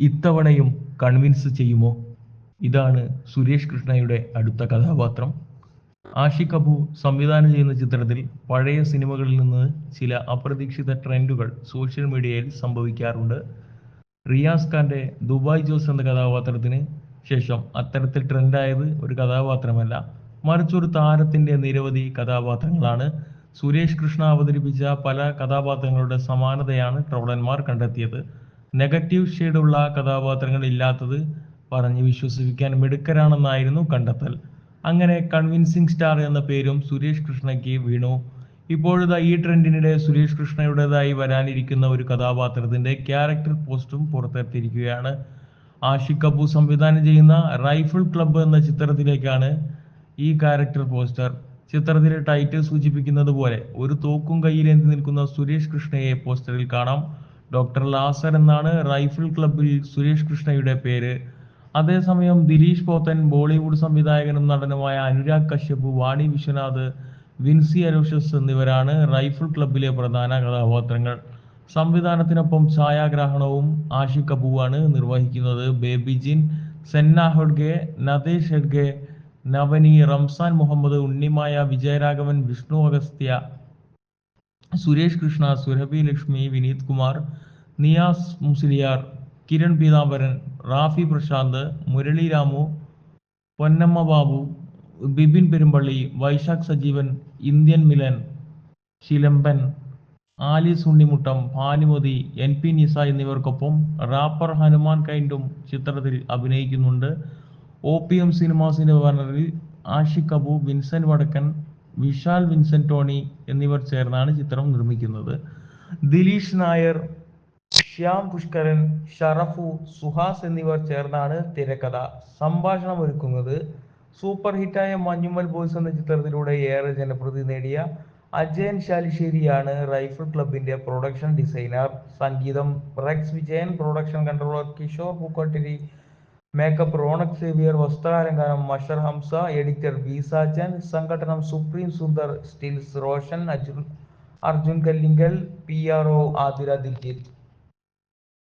ഇത്തവണയും കൺവിൻസ് ചെയ്യുമോ? ഇതാണ് സുരേഷ് കൃഷ്ണയുടെ അടുത്ത കഥാപാത്രം. ആഷിഖ് അബു സംവിധാനം ചെയ്യുന്ന ചിത്രത്തിൽ പഴയ സിനിമകളിൽ നിന്ന് ചില അപ്രതീക്ഷിത ട്രെൻഡുകൾ സോഷ്യൽ മീഡിയയിൽ സംഭവിക്കാറുണ്ട്. റിയാസ് ഖാന്റെ ദുബായ് ജോസ് എന്ന കഥാപാത്രത്തിന് ശേഷം അത്തരത്തിൽ ട്രെൻഡായത് ഒരു കഥാപാത്രമല്ല മറിച്ച് ഒരു താരത്തിന്റെ നിരവധി കഥാപാത്രങ്ങളാണ്. സുരേഷ് കൃഷ്ണ അവതരിപ്പിച്ച പല കഥാപാത്രങ്ങളുടെ സമാനതയാണ് ട്രോളന്മാർ കണ്ടെത്തിയത്. നെഗറ്റീവ് ഷെയ്ഡുള്ള കഥാപാത്രങ്ങൾ ഇല്ലാത്തത് പറഞ്ഞ് വിശ്വസിപ്പിക്കാൻ മിടുക്കരാണെന്നായിരുന്നു കണ്ടെത്തൽ. അങ്ങനെ കൺവിൻസിംഗ് സ്റ്റാർ എന്ന പേരും സുരേഷ് കൃഷ്ണയ്ക്ക് വീണു. ഇപ്പോഴത്തെ ഈ ട്രെൻഡിനിടെ സുരേഷ് കൃഷ്ണയുടേതായി വരാനിരിക്കുന്ന ഒരു കഥാപാത്രത്തിന്റെ ക്യാരക്ടർ പോസ്റ്റും പുറത്തെത്തിയിരിക്കുകയാണ് ആഷിഖ് കപൂർ സംവിധാനം ചെയ്യുന്ന റൈഫിൾ ക്ലബ്ബ് എന്ന ചിത്രത്തിലേക്കാണ് ഈ ക്യാരക്ടർ പോസ്റ്റർ. ചിത്രത്തിലെ ടൈറ്റിൽ സൂചിപ്പിക്കുന്നത് പോലെ ഒരു തോക്കും കയ്യിലേന്തി നിൽക്കുന്ന സുരേഷ് കൃഷ്ണയെ പോസ്റ്ററിൽ കാണാം. ഡോക്ടർ ലാസർ എന്നാണ് റൈഫിൾ ക്ലബിൽ സുരേഷ് കൃഷ്ണയുടെ പേര്. അതേസമയം ദിലീഷ് പോത്തൻ ബോളിവുഡ് സംവിധായകനും നടനുമായ അനുരാഗ് കശ്യപ് വാണി വിശ്വനാഥ് വിൻസി അലോഷ്യസ് എന്നിവരാണ് റൈഫിൾ ക്ലബ്ബിലെ പ്രധാന കഥാപാത്രങ്ങൾ. സംവിധാനത്തിനൊപ്പം ഛായാഗ്രാഹണവും ആഷിഖ് കപൂവാണ് നിർവഹിക്കുന്നത്. ബേബി ജിൻ സെന്ന ഹെഡ്ഗെ നദേഷ് ഹെഡ്ഗെ നവനി റംസാൻ മുഹമ്മദ് ഉണ്ണിമായ വിജയരാഘവൻ വിഷ്ണു അഗസ്ത്യ സുരേഷ് കൃഷ്ണ സുരഭി ലക്ഷ്മി വിനീത് കുമാർ നിയാസ് മുസ്ലിയാർ കിരൺ പീതാംബരൻ റാഫി പ്രശാന്ത് മുരളി രാമു പൊന്നമ്മ ബാബു ബിബിൻ പെരുമ്പള്ളി വൈശാഖ് സജീവൻ ഇന്ത്യൻ മിലൻ ശിലമ്പൻ ആലി സുണ്ണിമുട്ടം ഭാനുമതി എൻ പി നിസ എന്നിവർക്കൊപ്പം റാപ്പർ ഹനുമാൻ കൈൻഡും ചിത്രത്തിൽ അഭിനയിക്കുന്നുണ്ട്. ഒ പി എം സിനിമാസിന്റെ ബാനറിൽ ആഷിഖ് അബു വിൻസെന്റ് വടക്കൻ വിശാൽ വിൻസെന്റ് ടോണി എന്നിവർ ചേർന്നാണ് ചിത്രം നിർമ്മിക്കുന്നത്. ദിലീഷ് നായർ ശ്യാം പുഷ്കരൻ ഷറഫു സുഹാസ് എന്നിവർ ചേർന്നാണ് തിരക്കഥ. സംഭാഷണം ഒരുക്കുന്നത് സൂപ്പർ ഹിറ്റായ മഞ്ഞുമൽ ബോയ്സ് എന്ന ചിത്രത്തിലൂടെ ഏറെ ജനപ്രീതി നേടിയ അജയൻ ശാലിശ്ശേരിയാണ് റൈഫിൾ ക്ലബിന്റെ പ്രൊഡക്ഷൻ ഡിസൈനർ. സംഗീതം Rex Vijayan production controller Kishore Pookottiri makeup Ronex Xavier വസ്ത്രാലങ്കാരം Mashar Hamza editor V Sajan സംഘടനം supreme Sundar stills Roshan Arjun Arjun Kallingal P R O Athira Diljith.